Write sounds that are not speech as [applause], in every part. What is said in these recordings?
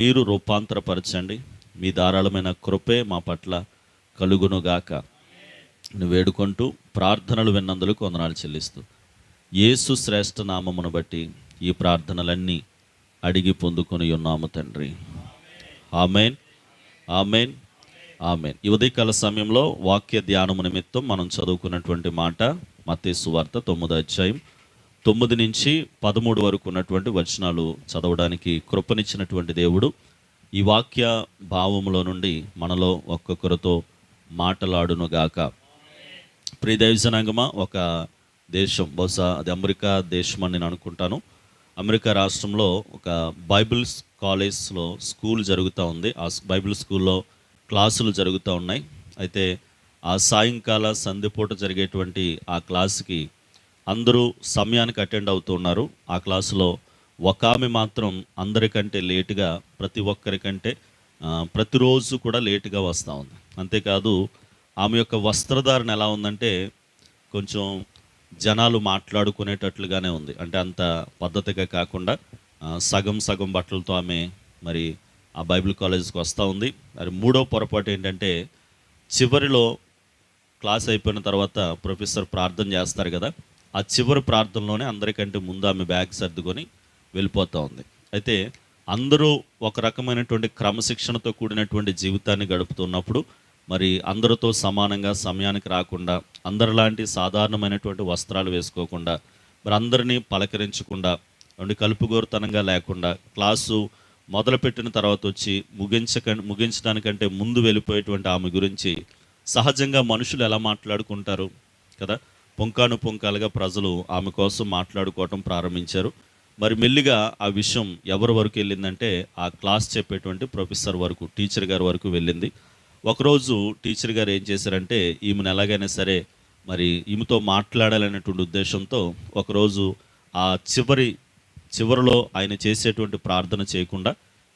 మీరు రూపాంతరపరచండి. మీ ధారాళమైన కృపే మా పట్ల కలుగునుగాక. వేడుకుంటూ ప్రార్థనలు విన్నందులకు వందనాలు చెల్లిస్తూ. యేసు శ్రేష్ఠ నామమును బట్టి ఈ ప్రార్థనలన్నీ అడిగి పొందుకొని ఉన్నాము తండ్రి. ఆమెన్. ఆమెన్. ఆమెన్. ఉదయకాల సమయంలో వాక్య ధ్యానము నిమిత్తం మనం చదువుకున్నటువంటి మాట మత్తేసు వార్త తొమ్మిదో అధ్యాయం తొమ్మిది నుంచి పదమూడు వరకు ఉన్నటువంటి వచనాలు చదవడానికి కృపనిచ్చినటువంటి దేవుడు. ఈ వాక్య భావములో నుండి మనలో ఒక్కొక్కరితో మాటలాడునుగాక. ప్రియ దైవజనాంగమా ఒక దేశం బహుశా అది అమెరికా దేశం అని నేను అనుకుంటాను. అమెరికా రాష్ట్రంలో ఒక బైబిల్ కాలేజ్లో స్కూల్ జరుగుతూ ఉంది. ఆ బైబిల్ స్కూల్లో క్లాసులు జరుగుతూ ఉన్నాయి. అయితే ఆ సాయంకాల సంధిపూట జరిగేటువంటి ఆ క్లాస్కి అందరూ సమయానికి అటెండ్ అవుతూ ఉన్నారు. ఆ క్లాసులో ఒక ఆమె మాత్రం అందరికంటే లేటుగా ప్రతి ఒక్కరికంటే ప్రతిరోజు కూడా లేటుగా వస్తూ ఉంది. అంతేకాదు ఆమె యొక్క వస్త్రధారణ ఎలా ఉందంటే కొంచెం జనాలు మాట్లాడుకునేటట్లుగానే ఉంది. అంటే అంత పద్ధతిగా కాకుండా సగం సగం బట్టలతో ఆమె మరి ఆ బైబిల్ కాలేజ్కి వస్తూ ఉంది. మరి మూడో పొరపాటు ఏంటంటే చివరిలో క్లాస్ అయిపోయిన తర్వాత ప్రొఫెసర్ ప్రార్థన చేస్తారు కదా ఆ చివరి ప్రార్థనలోనే అందరికంటే ముందు ఆమె బ్యాగ్ సర్దుకొని వెళ్ళిపోతూ ఉంది. అయితే అందరూ ఒక రకమైనటువంటి క్రమశిక్షణతో కూడినటువంటి జీవితాన్ని గడుపుతున్నప్పుడు మరి అందరితో సమానంగా సమయానికి రాకుండా అందరిలాంటి సాధారణమైనటువంటి వస్త్రాలు వేసుకోకుండా మరి అందరినీ పలకరించకుండా ఉండి కలుపుగోరుతనంగా లేకుండా క్లాసు మొదలుపెట్టిన తర్వాత వచ్చి ముగించక ముగించడానికంటే ముందు వెళ్ళిపోయేటువంటి ఆమె గురించి సహజంగా మనుషులు ఎలా మాట్లాడుకుంటారు కదా? పొంకాను పుంకాలుగా ప్రజలు ఆమె కోసం మాట్లాడుకోవటం ప్రారంభించారు. మరి మెల్లిగా ఆ విషయం ఎవరి వరకు వెళ్ళిందంటే ఆ క్లాస్ చెప్పేటువంటి ప్రొఫెసర్ వరకు టీచర్ గారి వరకు వెళ్ళింది. ఒకరోజు టీచర్ గారు ఏం చేశారంటే ఈమెను ఎలాగైనా సరే మరి ఈమెతో మాట్లాడాలనేటువంటి ఉద్దేశంతో ఒకరోజు ఆ చివరి చివరిలో ఆయన చేసేటువంటి ప్రార్థన చేయకుండా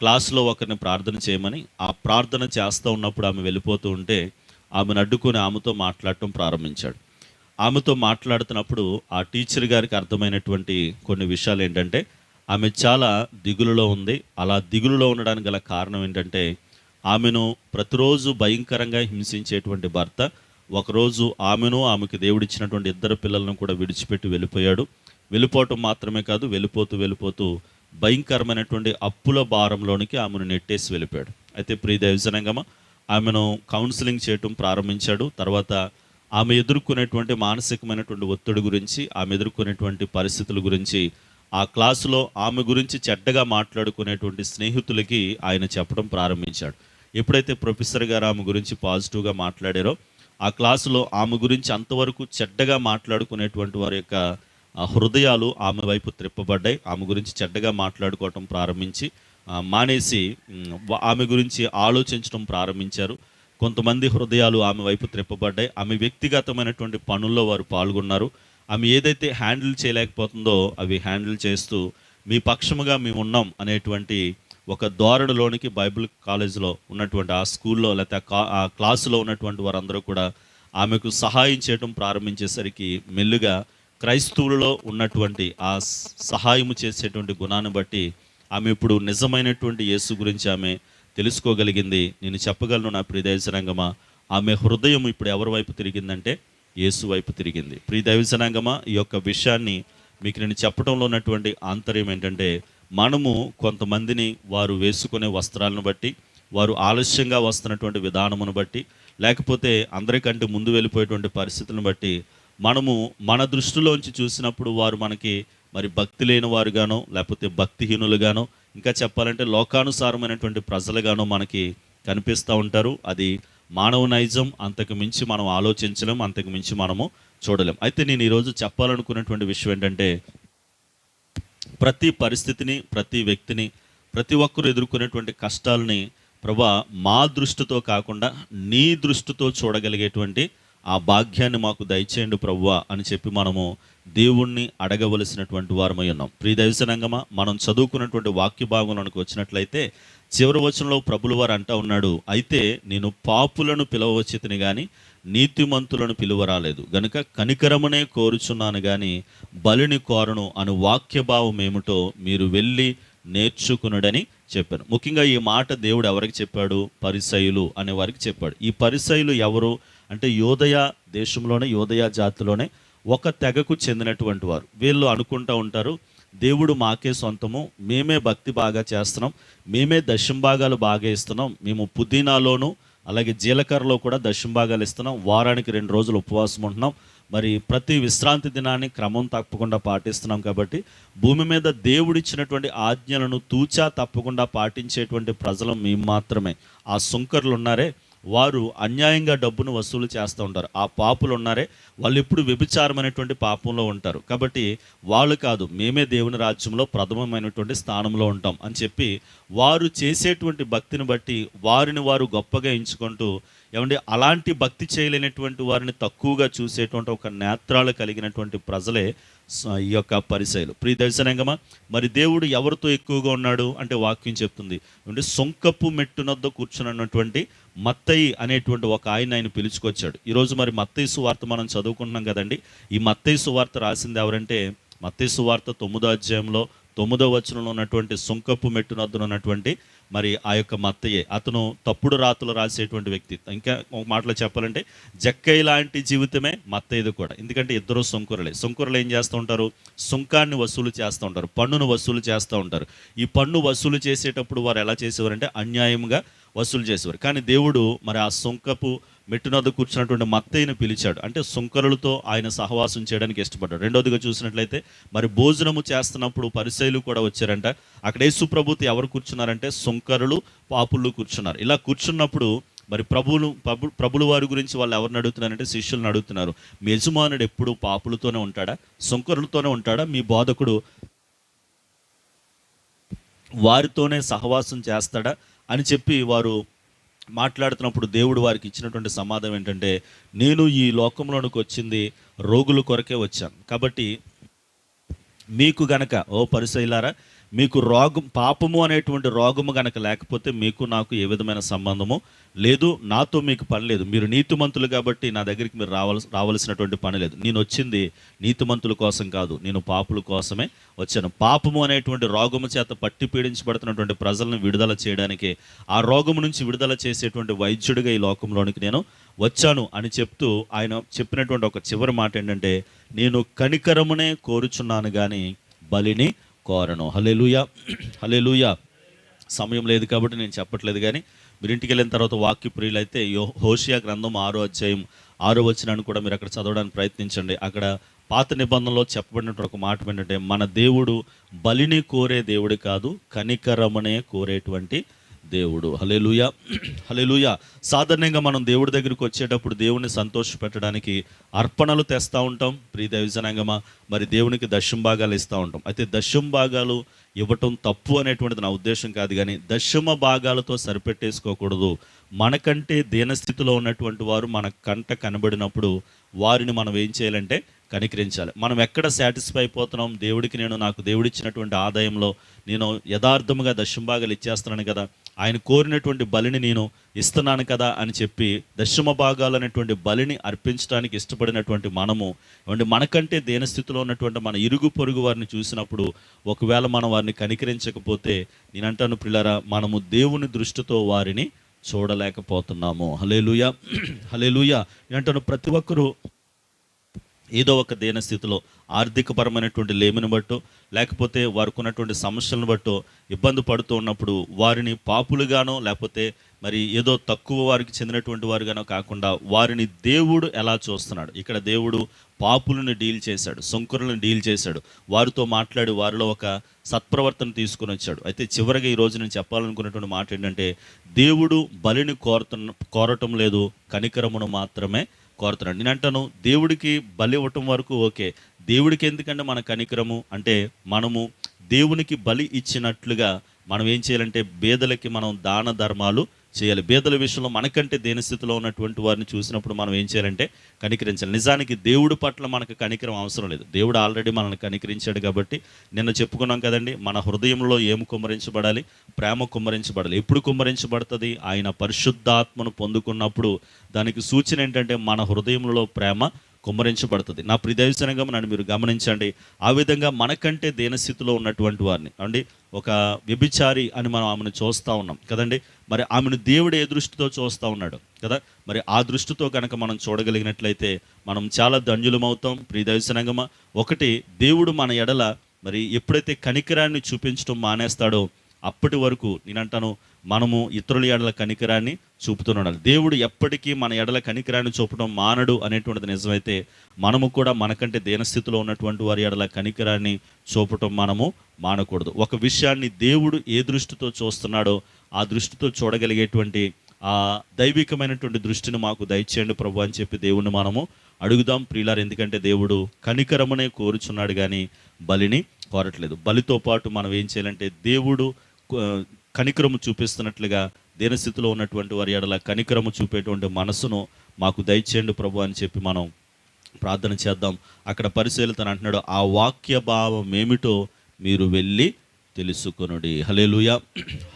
క్లాసులో ఒకరిని ప్రార్థన చేయమని ఆ ప్రార్థన చేస్తూ ఉన్నప్పుడు ఆమె వెళ్ళిపోతూ ఉంటే ఆమెను అడ్డుకొని ఆమెతో మాట్లాడటం ప్రారంభించాడు. ఆమెతో మాట్లాడుతున్నప్పుడు ఆ టీచర్ గారికి అర్థమైనటువంటి కొన్ని విషయాలు ఏంటంటే ఆమె చాలా దిగులులో ఉంది. అలా దిగులులో ఉండడానికి గల కారణం ఏంటంటే ఆమెను ప్రతిరోజు భయంకరంగా హింసించేటువంటి భర్త ఒకరోజు ఆమెను ఆమెకు దేవుడిచ్చినటువంటి ఇద్దరు పిల్లలను కూడా విడిచిపెట్టి వెళ్ళిపోయాడు. వెళ్ళిపోవటం మాత్రమే కాదు వెళ్ళిపోతూ వెళ్ళిపోతూ భయంకరమైనటువంటి అప్పుల భారంలోనికి ఆమెను నెట్టేసి వెళ్ళిపోయాడు. అయితే ప్రియ ఆమెను కౌన్సిలింగ్ చేయటం ప్రారంభించాడు. తర్వాత ఆమె ఎదుర్కొనేటువంటి మానసికమైనటువంటి ఒత్తిడి గురించి ఆమె ఎదుర్కొనేటువంటి పరిస్థితుల గురించి ఆ క్లాసులో ఆమె గురించి చెడ్డగా మాట్లాడుకునేటువంటి స్నేహితులకి ఆయన చెప్పడం ప్రారంభించాడు. ఎప్పుడైతే ప్రొఫెసర్ గారు ఆమె గురించి పాజిటివ్గా మాట్లాడారో ఆ క్లాసులో ఆమె గురించి అంతవరకు చెడ్డగా మాట్లాడుకునేటువంటి వారి యొక్క హృదయాలు ఆమె వైపు త్రిప్పబడ్డాయి. ఆమె గురించి చెడ్డగా మాట్లాడుకోవటం ప్రారంభించి మానేసి ఆమె గురించి ఆలోచించడం ప్రారంభించారు. కొంతమంది హృదయాలు ఆమె వైపు త్రిప్పబడ్డాయి. ఆమె వ్యక్తిగతమైనటువంటి పనుల్లో వారు పాల్గొన్నారు. ఆమె ఏదైతే హ్యాండిల్ చేయలేకపోతుందో అవి హ్యాండిల్ చేస్తూ మీ పక్షముగా మేము ఉన్నాం అనేటువంటి ఒక ధోరణిలోనికి బైబిల్ కాలేజీలో ఉన్నటువంటి ఆ స్కూల్లో లేకపోతే ఆ క్లాసులో ఉన్నటువంటి వారందరూ కూడా ఆమెకు సహాయం చేయడం ప్రారంభించేసరికి మెల్లుగా క్రైస్తవులలో ఉన్నటువంటి ఆ సహాయం సహాయము చేసేటువంటి గుణాన్ని బట్టి ఆమె ఇప్పుడు నిజమైనటువంటి యేసు గురించి ఆమె తెలుసుకోగలిగింది. నేను చెప్పగలను నా ప్రియదైవసనాంగమా ఆమె హృదయం ఇప్పుడు ఎవరి వైపు తిరిగిందంటే యేసు వైపు తిరిగింది. ప్రియదైవసనాంగమా ఈ యొక్క విషయాన్ని మీకు నేను చెప్పడంలో ఉన్నటువంటి ఆంతర్యం ఏంటంటే మనము కొంతమందిని వారు వేసుకునే వస్త్రాలను బట్టి వారు ఆలస్యంగా వస్తున్నటువంటి విధానమును బట్టి లేకపోతే అందరికంటే ముందు వెళ్ళిపోయేటువంటి పరిస్థితులను బట్టి మనము మన దృష్టిలోంచి చూసినప్పుడు వారు మనకి మరి భక్తి లేని వారుగానో లేకపోతే భక్తిహీనులుగానో ఇంకా చెప్పాలంటే లోకానుసారమైనటువంటి ప్రజలుగాను మనకి కనిపిస్తూ ఉంటారు. అది మానవ నైజం అంతకు మించి మనం ఆలోచించలేం అంతకు మించి మనము చూడలేం. అయితే నేను ఈరోజు చెప్పాలనుకున్నటువంటి విషయం ఏంటంటే ప్రతి పరిస్థితిని ప్రతి వ్యక్తిని ప్రతి ఒక్కరు ఎదుర్కొనేటువంటి కష్టాలని ప్రభా మా దృష్టితో కాకుండా నీ దృష్టితో చూడగలిగేటువంటి ఆ భాగ్యాన్ని మాకు దయచేయండి ప్రవ్వా అని చెప్పి మనము దేవుణ్ణి అడగవలసినటువంటి వారమై ఉన్నాం. ప్రియ దైవసనంగమా మనం చదువుకున్నటువంటి వాక్య భాగంలోనికి వచ్చినట్లయితే చివరి వచనంలో ప్రభుల వారు అంటా ఉన్నాడు అయితే నేను పాపులను పిలవచ్చితిని కానీ నీతిమంతులను పిలువరాలేదు. గనుక కనికరమునే కోరుచున్నాను కానీ బలిని కోరను అను వాక్య భావం ఏమిటో మీరు వెళ్ళి నేర్చుకునుడని చెప్పాను. ముఖ్యంగా ఈ మాట దేవుడు ఎవరికి చెప్పాడు? పరిసయులు అనే వారికి చెప్పాడు. ఈ పరిసయులు ఎవరు? అంటే యోదయ దేశంలోనే యోదయ జాతిలోనే ఒక తెగకు చెందినటువంటి వారు. వీళ్ళు అనుకుంటా ఉంటారు దేవుడు మాకే సొంతము మేమే భక్తి బాగా చేస్తున్నాం మేమే దశంభాగాలు బాగా ఇస్తున్నాం మేము పుదీనాలోను అలాగే జీలకర్రలో కూడా దశంభాగాలు ఇస్తున్నాం వారానికి రెండు రోజులు ఉపవాసం ఉంటున్నాం మరి ప్రతి విశ్రాంతి దినాన్ని క్రమం తప్పకుండా పాటిస్తున్నాం కాబట్టి భూమి మీద దేవుడిచ్చినటువంటి ఆజ్ఞలను తూచా తప్పకుండా పాటించేటువంటి ప్రజలు మేము మాత్రమే. ఆ సుంకర్లు ఉన్నారే వారు అన్యాయంగా డబ్బును వసూలు చేస్తూ ఉంటారు. ఆ పాపులు ఉన్నారే వాళ్ళు ఎప్పుడు వ్యభిచారమైనటువంటి పాపంలో ఉంటారు. కాబట్టి వాళ్ళు కాదు మేమే దేవుని రాజ్యంలో ప్రథమమైనటువంటి స్థానంలో ఉంటాం అని చెప్పి వారు చేసేటువంటి భక్తిని బట్టి వారిని వారు గొప్పగా ఎంచుకుంటూ ఏమంటే అలాంటి భక్తి చేయలేనటువంటి వారిని తక్కువగా చూసేటువంటి ఒక నేత్రాలు కలిగినటువంటి ప్రజలే ఈ యొక్క పరిశైలు ప్రియ దర్శనంగమా మరి దేవుడు ఎవరితో ఎక్కువగా ఉన్నాడు అంటే వాక్యం చెప్తుంది. అంటే సొంకపు మెట్టునద్ద కూర్చున్నటువంటి మత్తయి అనేటువంటి ఒక ఆయన ఆయన పిలుచుకొచ్చాడు. ఈరోజు మరి మత్తయి సువార్త మనం చదువుకుంటున్నాం కదండి. ఈ మత్తయి సువార్త రాసింది ఎవరంటే మత్తయి సువార్త తొమ్మిదో అధ్యాయంలో తొమ్మిదో వచనంలో ఉన్నటువంటి సొంకపు మెట్టునద్దున ఉన్నటువంటి మరి ఆ యొక్క మత్తయ్యే అతను తప్పుడు రాతలు రాసేటువంటి వ్యక్తి. ఇంకా ఒక మాటలో చెప్పాలంటే జక్కయ్య లాంటి జీవితమే మత్తయ్యది కూడా. ఎందుకంటే ఇద్దరు సొంకురలే. సొంకురలు ఏం చేస్తూ ఉంటారు? సుంకాన్ని వసూలు చేస్తూ ఉంటారు. పన్నును వసూలు చేస్తూ ఉంటారు. ఈ పన్ను వసూలు చేసేటప్పుడు వారు ఎలా చేసేవారంటే అన్యాయంగా వసూలు చేసేవారు. కానీ దేవుడు మరి ఆ సొంకపు మెట్టునద్ద కూర్చున్నటువంటి మత్తయ్యను పిలిచాడు. అంటే సుంకరులతో ఆయన సహవాసం చేయడానికి ఇష్టపడ్డాడు. రెండోదిగా చూసినట్లయితే మరి భోజనము చేస్తున్నప్పుడు పరిశైలు కూడా వచ్చారంట. అక్కడ యేసుప్రభుతి ఎవరు కూర్చున్నారంటే సుంకరులు పాపులు కూర్చున్నారు. ఇలా కూర్చున్నప్పుడు మరి ప్రభువులు ప్రభు ప్రభుల వారి గురించి వాళ్ళు ఎవరిని అడుగుతున్నారంటే శిష్యులను అడుగుతున్నారు. మీ యజమానుడు ఎప్పుడు పాపులతోనే ఉంటాడా? సుంకరులతోనే ఉంటాడా? మీ బోధకుడు వారితోనే సహవాసం చేస్తాడా? అని చెప్పి వారు మాట్లాడుతున్నప్పుడు దేవుడు వారికి ఇచ్చినటువంటి సమాధానం ఏంటంటే నేను ఈ లోకంలోనికి వచ్చింది రోగుల కొరకే వచ్చాను. కాబట్టి మీకు గనక ఓ పరిశైలారా మీకు రోగం పాపము అనేటువంటి రోగము గనక లేకపోతే మీకు నాకు ఏ విధమైన సంబంధము లేదు. నాతో మీకు పని లేదు. మీరు నీతిమంతులు కాబట్టి నా దగ్గరికి మీరు రావాల్సి రావాల్సినటువంటి పని లేదు. నేను వచ్చింది నీతిమంతుల కోసం కాదు. నేను పాపుల కోసమే వచ్చాను. పాపము అనేటువంటి రోగము చేత పట్టి పీడించబడుతున్నటువంటి ప్రజలను విడుదల చేయడానికి ఆ రోగము నుంచి విడుదల చేసేటువంటి వైద్యుడిగా ఈ లోకంలోనికి నేను వచ్చాను అని చెప్తూ ఆయన చెప్పినటువంటి ఒక చివరి మాట ఏంటంటే నేను కనికరమునే కోరుచున్నాను కానీ బలిని కోరను హలెలుయా హలెలుయా సమయం లేదు కాబట్టి నేను చెప్పట్లేదు కానీ మీరు ఇంటికి వెళ్ళిన తర్వాత వాక్య ప్రియులైతే యో హోషియా గ్రంథం ఆరో అధ్యాయం ఆరో వచ్చినాన్ని కూడా మీరు అక్కడ చదవడానికి ప్రయత్నించండి. అక్కడ పాత నిబంధనలో చెప్పబడినటువంటి ఒక మాట ఏంటంటే మన దేవుడు బలిని కోరే దేవుడు కాదు కనికరమనే కోరేటువంటి దేవుడు. హలేలుయ హలేలుయ సాధారణంగా మనం దేవుడి దగ్గరికి వచ్చేటప్పుడు దేవుని సంతోషపెట్టడానికి అర్పణలు తెస్తూ ఉంటాం. ప్రియ దైవజనాంగమా మరి దేవునికి దశం భాగాలు ఇస్తూ ఉంటాం. అయితే దశం భాగాలు ఇవ్వటం తప్పు అనేటువంటిది నా ఉద్దేశం కాదు కానీ దశమ భాగాలతో సరిపెట్టేసుకోకూడదు. మనకంటే దీనస్థితిలో ఉన్నటువంటి వారు మన కంట కనబడినప్పుడు వారిని మనం ఏం చేయాలంటే కనికరించాలి. మనం ఎక్కడ సాటిస్ఫై అయిపోతున్నాం? దేవుడికి నేను నాకు దేవుడిచ్చినటువంటి ఆదాయంలో నేను యథార్థముగా దశంభాగాలు ఇచ్చేస్తున్నాను కదా. ఆయన కోరినటువంటి బలిని నేను ఇస్తున్నాను కదా అని చెప్పి దశమ భాగాలు అనేటువంటి బలిని అర్పించడానికి ఇష్టపడినటువంటి మనము ఏమంటే మనకంటే దేనస్థితిలో ఉన్నటువంటి మన ఇరుగు పొరుగు వారిని చూసినప్పుడు ఒకవేళ మనం వారిని కనికరించకపోతే నేనంటాను పిల్లరా మనము దేవుని దృష్టితో వారిని చూడలేకపోతున్నాము. హలేలుయ [clears throat] హలేలుయ నేనంటాను ప్రతి ఒక్కరూ ఏదో ఒక దేన స్థితిలో ఆర్థికపరమైనటువంటి లేమిని బట్టో లేకపోతే వారికి ఉన్నటువంటి సమస్యలను బట్టో ఇబ్బంది పడుతూ ఉన్నప్పుడు వారిని పాపులుగానో లేకపోతే మరి ఏదో తక్కువ వారికి చెందినటువంటి వారుగానో కాకుండా వారిని దేవుడు ఎలా చూస్తున్నాడు? ఇక్కడ దేవుడు పాపులను డీల్ చేశాడు శంకరులను డీల్ చేశాడు. వారితో మాట్లాడి వారిలో ఒక సత్ప్రవర్తన తీసుకుని వచ్చాడు. అయితే చివరిగా ఈ రోజు నేను చెప్పాలనుకున్నటువంటి మాట ఏంటంటే దేవుడు బలిని కోరుతున్న కోరటం లేదు కనికరమును మాత్రమే కోరుతున్నాడు. నేను అంటాను దేవుడికి బలి ఇవ్వటం వరకు ఓకే. దేవుడికి ఎందుకంటే మన కనికరము? అంటే మనము దేవునికి బలి ఇచ్చినట్లుగా మనం ఏం చేయాలంటే బేదలకి మనం దాన ధర్మాలు చేయాలి. బేదల విషయంలో మనకంటే దేని స్థితిలో ఉన్నటువంటి వారిని చూసినప్పుడు మనం ఏం చేయాలంటే కనికరించాలి. నిజానికి దేవుడి పట్ల మనకు కనికరం అవసరం లేదు. దేవుడు ఆల్రెడీ మనల్ని కనికరించాడు కాబట్టి నిన్న చెప్పుకున్నాం కదండి మన హృదయంలో ఏమి కుమ్మరించబడాలి? ప్రేమ కుమ్మరించబడాలి. ఎప్పుడు కుమ్మరించబడుతుంది? ఆయన పరిశుద్ధాత్మను పొందుకున్నప్పుడు దానికి సూచన ఏంటంటే మన హృదయంలో ప్రేమ కుమ్మరించబడుతుంది. నా ప్రిదైవసనంగా నన్ను మీరు గమనించండి. ఆ విధంగా మనకంటే దీనస్థితిలో ఉన్నటువంటి వారిని అండి ఒక వ్యభిచారి అని మనం ఆమెను చూస్తూ ఉన్నాం కదండి? మరి ఆమెను దేవుడు ఏ దృష్టితో చూస్తూ ఉన్నాడు కదా? మరి ఆ దృష్టితో కనుక మనం చూడగలిగినట్లయితే మనం చాలా ధన్యులమవుతాం. ప్రియదర్శనంగమా ఒకటి దేవుడు మన ఎడల మరి ఎప్పుడైతే కనికరాన్ని చూపించడం మానేస్తాడో అప్పటి వరకు నేనంటాను మనము ఇతరుల ఎడల కనికరాన్ని చూపుతున్నాడు దేవుడు ఎప్పటికీ మన ఎడల కనికరాన్ని చూపడం మానడు అనేటువంటిది నిజమైతే మనము కూడా మనకంటే దీనస్థితిలో ఉన్నటువంటి వారి ఎడల కనికరాన్ని చూపటం మనము మానకూడదు. ఒక విషయాన్ని దేవుడు ఏ దృష్టితో చూస్తున్నాడో ఆ దృష్టితో చూడగలిగేటువంటి ఆ దైవికమైనటువంటి దృష్టిని మాకు దయచేయండి ప్రభు అని చెప్పి దేవుణ్ణి మనము అడుగుదాం. ప్రియులారు ఎందుకంటే దేవుడు కనికరమనే కోరుచున్నాడు కానీ బలిని కోరట్లేదు. బలితో పాటు మనం ఏం చేయాలంటే దేవుడు కనికరము చూపిస్తున్నట్లుగా దీనస్థితిలో ఉన్నటువంటి వారి ఎడల కనికరము చూపేటువంటి మనసును మాకు దయచేయండి ప్రభు అని చెప్పి మనం ప్రార్థన చేద్దాం. అక్కడ పరిశీలితను అంటున్నాడు ఆ వాక్య భావం ఏమిటో మీరు వెళ్ళి తెలుసుకొనుడి. హలేలుయ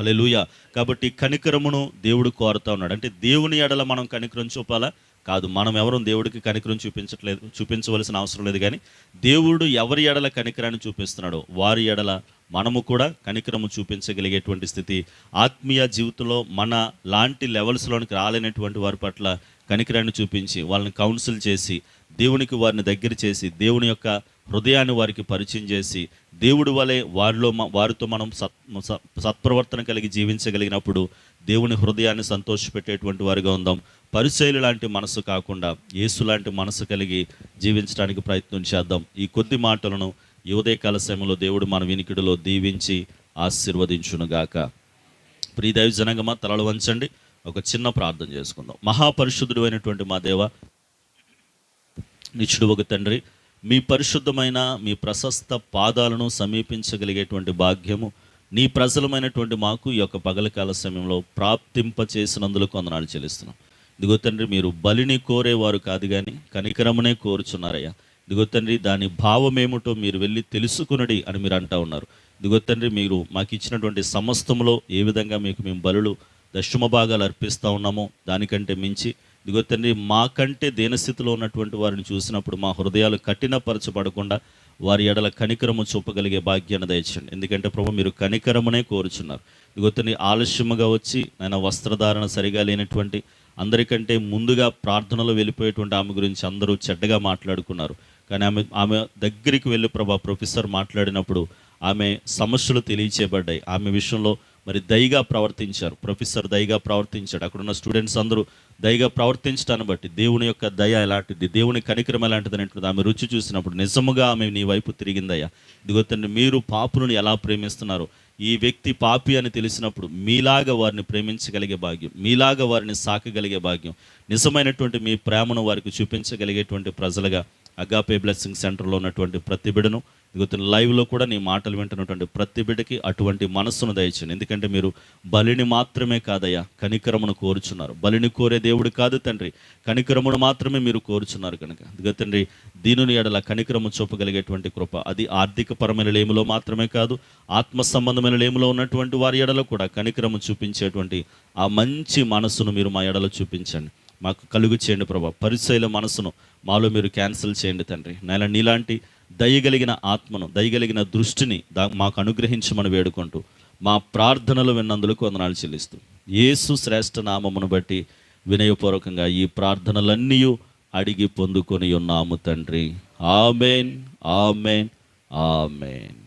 హలేలుయ కాబట్టి కనికరమును దేవుడు కోరుతా ఉన్నాడు. అంటే దేవుని ఎడల మనం కనికరం చూపాలా? కాదు మనం ఎవరు దేవుడికి కనికరం చూపించట్లేదు చూపించవలసిన అవసరం లేదు కానీ దేవుడు ఎవరి ఎడల కనికరాన్ని చూపిస్తున్నాడో వారి ఎడల మనము కూడా కనికరము చూపించగలిగేటువంటి స్థితి. ఆత్మీయ జీవితంలో మన లాంటి లెవెల్స్లోనికి రాలేనటువంటి వారి పట్ల కనికరాన్ని చూపించి వాళ్ళని కౌన్సిల్ చేసి దేవునికి వారిని దగ్గర చేసి దేవుని యొక్క హృదయాన్ని వారికి పరిచయం చేసి దేవుడి వలె వారిలో వారితో మనం సత్ సత్ప్రవర్తన కలిగి జీవించగలిగినప్పుడు దేవుని హృదయాన్ని సంతోషపెట్టేటువంటి వారిగా ఉందాం. పరిచయలు లాంటి మనసు కాకుండా యేసు లాంటి మనసు కలిగి జీవించడానికి ప్రయత్నం చేద్దాం. ఈ కొద్ది మాటలను ఈ ఉదయకాల సమయంలో దేవుడు మన వినికిడిలో దీవించి ఆశీర్వదించునుగాక. ప్రియదైవ జనంగమా తలలు వంచండి. ఒక చిన్న ప్రార్థన చేసుకుందాం. మహాపరిశుద్ధుడు అయినటువంటి మా దేవ నిచ్చుడు ఒక తండ్రి మీ పరిశుద్ధమైన మీ ప్రశస్త పాదాలను సమీపించగలిగేటువంటి భాగ్యము నీ ప్రజలమైనటువంటి మాకు ఈ యొక్క పగలకాల సమయంలో ప్రాప్తింప చేసినందులకు కొందనాలు చెల్లిస్తున్నాం. ఇదిగో తండ్రి మీరు బలిని కోరేవారు కాదు కానీ కనికరమునే కోరుచున్నారయ్యా. దిగో తండ్రి దాని భావమేమిటో మీరు వెళ్ళి తెలుసుకునడి అని మీరు అంటా ఉన్నారు. దిగో తండ్రి మీరు మాకు ఇచ్చినటువంటి సమస్తములో ఏ విధంగా మీకు మేము బలులు దశమ భాగాలు అర్పిస్తూ ఉన్నామో దానికంటే మించి దిగో తండ్రి మాకంటే దీనస్థితిలో ఉన్నటువంటి వారిని చూసినప్పుడు మా హృదయాలు కఠినపరచబడకుండా వారి ఎడల కనికరము చూపగలిగే భాగ్యాన్ని దయచండి ఎందుకంటే ప్రభు మీరు కనికరమునే కోరుచున్నారు. ఇదిగో తండ్రి ఆలస్యముగా వచ్చి ఆయన వస్త్రధారణ సరిగా లేనటువంటి అందరికంటే ముందుగా ప్రార్థనలో వెళ్ళిపోయేటువంటి ఆమె గురించి అందరూ చెడ్డగా మాట్లాడుకున్నారు. కానీ ఆమె ఆమె దగ్గరికి వెళ్ళి ప్రభా ప్రొఫెసర్ మాట్లాడినప్పుడు ఆమె సమస్యలు తెలియచేయబడ్డాయి. ఆమె విషయంలో మరి దయగా ప్రవర్తించారు. ప్రొఫెసర్ దయగా ప్రవర్తించాడు. అక్కడున్న స్టూడెంట్స్ అందరూ దయగా ప్రవర్తించడాన్ని బట్టి దేవుని యొక్క దయ ఎలాంటిది దేవుని కనికరం ఎలాంటిది అనేటువంటి ఆమె రుచి చూసినప్పుడు నిజముగా ఆమె నీ వైపు తిరిగిందయ్యా. ఇదిగో తండ్రి మీరు పాపులను ఎలా ప్రేమిస్తున్నారు ఈ వ్యక్తి పాపి అని తెలిసినప్పుడు మీలాగా వారిని ప్రేమించగలిగే భాగ్యం మీలాగా వారిని సాకగలిగే భాగ్యం నిజమైనటువంటి మీ ప్రేమను వారికి చూపించగలిగేటువంటి ప్రజలుగా అగాపే బ్లెస్సింగ్ సెంటర్లో ఉన్నటువంటి ప్రతి బిడను ఇదిగో లైవ్లో కూడా నీ మాటలు వింటున్నటువంటి ప్రతి బిడ్డకి అటువంటి మనస్సును దయచండి ఎందుకంటే మీరు బలిని మాత్రమే కాదయ్యా కనికరమును కోరుచున్నారు. బలిని కోరే దేవుడు కాదు తండ్రి కనికరమును మాత్రమే మీరు కోరుచున్నారు కనుక. ఇదిగో తండ్రి దీనుని ఎడల కనికరము చూపగలిగేటువంటి కృప అది ఆర్థిక పరమైన లేములో మాత్రమే కాదు ఆత్మ సంబంధమైన లేములో ఉన్నటువంటి వారి ఎడలో కూడా కనికరము చూపించేటువంటి ఆ మంచి మనస్సును మీరు మా ఎడలో చూపించండి. మాకు కలుగు చేయండి ప్రభా. పరిచయల మనసును మాలో మీరు క్యాన్సిల్ చేయండి తండ్రి. నెల నీలాంటి దయగలిగిన ఆత్మను దయగలిగిన దృష్టిని దా మాకు అనుగ్రహించమని వేడుకుంటూ మా ప్రార్థనలు విన్నందులకు వందనాలు చెల్లిస్తూ యేసు శ్రేష్ఠ నామమును బట్టి వినయపూర్వకంగా ఈ ప్రార్థనలన్నీ అడిగి పొందుకొని ఉన్నాము తండ్రి. Amen amen amen.